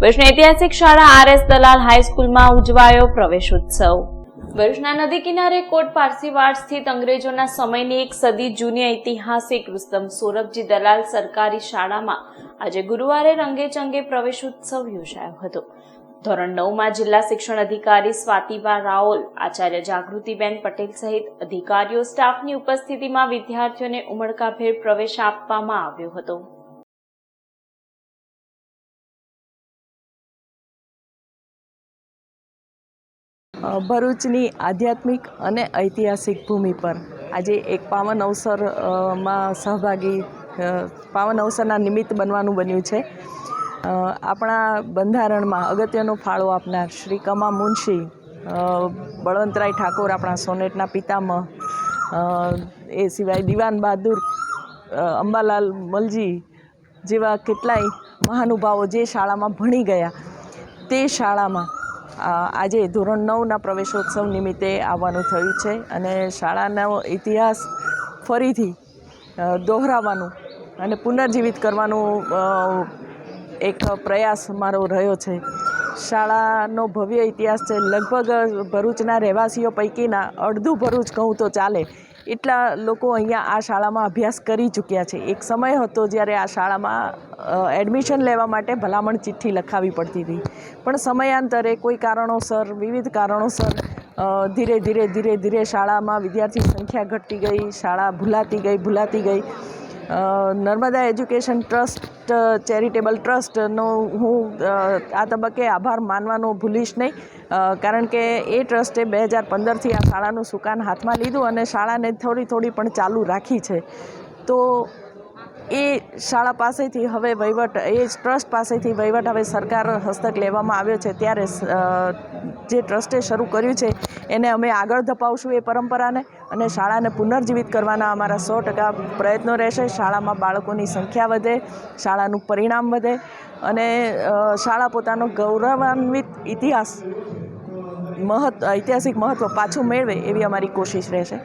ભરૂચની ઐતિહાસિક શાળા આર એસ દલાલ હાઈસ્કૂલમાં ઉજવાયો પ્રવેશોત્સવ. ભરૂચના નદી કિનારે કોટ પારસીવાડ સ્થિત અંગ્રેજોના સમયની એક સદી જૂની ઐતિહાસિક રુસ્તમ સૌરભજી દલાલ સરકારી શાળામાં આજે ગુરુવારે રંગેચંગે પ્રવેશોત્સવ યોજાયો હતો. ધોરણ નવમાં જિલ્લા શિક્ષણ અધિકારી સ્વાતિબા રાઓલ, આચાર્ય જાગૃતિબેન પટેલ સહિત અધિકારીઓ, સ્ટાફની ઉપસ્થિતિમાં વિદ્યાર્થીઓને ઉમળકાભેર પ્રવેશ આપવામાં આવ્યો હતો. ભરૂચની આધ્યાત્મિક અને ઐતિહાસિક ભૂમિ પર. આજે એક પાવન અવસરમાં સહભાગી પાવન અવસરના નિમિત્ત બનવાનું બન્યું છે. આપણા બંધારણમાં અગત્યનો ફાળો આપનાર શ્રી કમા મુનશી બળવંતરાય ઠાકોર આપણા સોનેટના પિતામહ એ સિવાય દિવાન બહાદુર અંબાલાલ મલજી જેવા કેટલાય મહાનુભાવો જે શાળામાં ભણી ગયા, તે શાળામાં આજે ધોરણ નવના પ્રવેશોત્સવ નિમિત્તે આવવાનું થયું છે અને શાળાનો ઇતિહાસ ફરીથી દોહરાવવાનું અને પુનર્જીવિત કરવાનું એક પ્રયાસ મારો રહ્યો છે. શાળાનો ભવ્ય ઇતિહાસ છે. લગભગ ભરૂચના રહેવાસીઓ પૈકીના અડધું ભરૂચ કહું તો ચાલે. એટલા લોકો અહીંયા આ શાળામાં અભ્યાસ કરી ચૂક્યા છે. એક સમય હતો જ્યારે આ શાળામાં એડમિશન લેવા માટે ભલામણ ચિઠ્ઠી લખાવી પડતી હતી. પણ સમયાંતરે કોઈ કારણોસર, વિવિધ કારણોસર ધીરે ધીરે ધીરે ધીરે શાળામાં વિદ્યાર્થી સંખ્યા ઘટતી ગઈ, શાળા ભૂલાતી ગઈ ભૂલાતી ગઈ. નર્મદા એજ્યુકેશન ટ્રસ્ટ ચેરિટેબલ ટ્રસ્ટનો હું આ તબક્કે આભાર માનવાનો ભૂલીશ નહીં. કારણ કે એ ટ્રસ્ટે બે હજાર પંદરથી આ શાળાનું સુકાન હાથમાં લીધું અને શાળાને થોડી થોડી પણ ચાલુ રાખી છે. તો એ શાળા પાસેથી હવે વહીવટ, એ જ ટ્રસ્ટ પાસેથી વહીવટ હવે સરકાર હસ્તક લેવામાં આવ્યો છે. ત્યારે જે ટ્રસ્ટે શરૂ કર્યું છે, એને અમે આગળ ધપાવશું એ પરંપરાને. અને શાળાને પુનર્જીવિત કરવાના અમારા સો ટકા પ્રયત્નો રહેશે. શાળામાં બાળકોની સંખ્યા વધે, શાળાનું પરિણામ વધે અને શાળા પોતાનો ગૌરવાન્વિત ઇતિહાસ મહત્વ, ઐતિહાસિક મહત્ત્વ પાછું મેળવે એવી અમારી કોશિશ રહેશે.